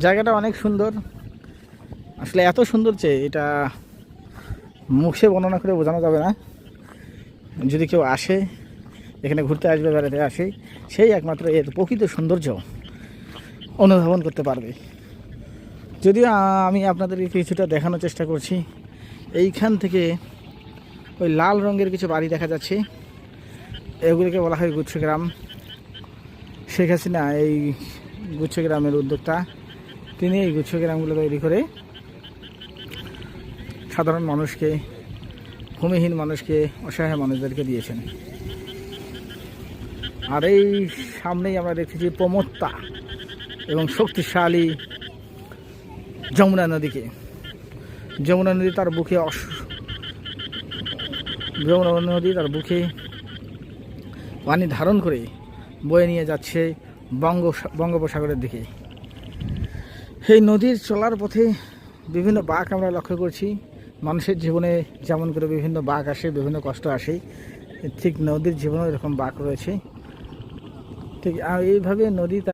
জায়গাটা অনেক সুন্দর। আসলে এত সুন্দর যে এটা মুখে বর্ণনা করে বোঝানো যাবে না। যদি কেউ আসে, এখানে ঘুরতে আসবে, বেড়াতে আসে, সেই একমাত্র এর প্রকৃত সৌন্দর্য অনুধাবন করতে পারবে। যদিও আমি আপনাদেরকে কিছুটা দেখানোর চেষ্টা করছি। এইখান থেকে ওই লাল রঙের কিছু বাড়ি দেখা যাচ্ছে। এগুলিকে বলা হয় গুচ্ছগ্রাম। শেখ হাসিনা এই গুচ্ছগ্রামের উদ্যোক্তা। তিনি এই গুচ্ছ গ্রামগুলো তৈরি করে সাধারণ মানুষকে, ভূমিহীন মানুষকে, অসহায় মানুষদেরকে দিয়েছেন। আর এই সামনেই আমরা দেখতেছি প্রমত্তা এবং শক্তিশালী যমুনা নদীকে। যমুনা নদী তার বুকে অস, যমুনা নদী তার বুকে পানি ধারণ করে বয়ে নিয়ে যাচ্ছে বঙ্গ বঙ্গোপসাগরের দিকে। এই নদীর চলার পথে বিভিন্ন বাঘ আমরা লক্ষ্য করছি। মানুষের জীবনে যেমন করে বিভিন্ন বাঘ আসে, বিভিন্ন কষ্ট আসে, ঠিক নদীর জীবনেও এরকম বাঘ রয়েছে। ঠিক এইভাবে নদী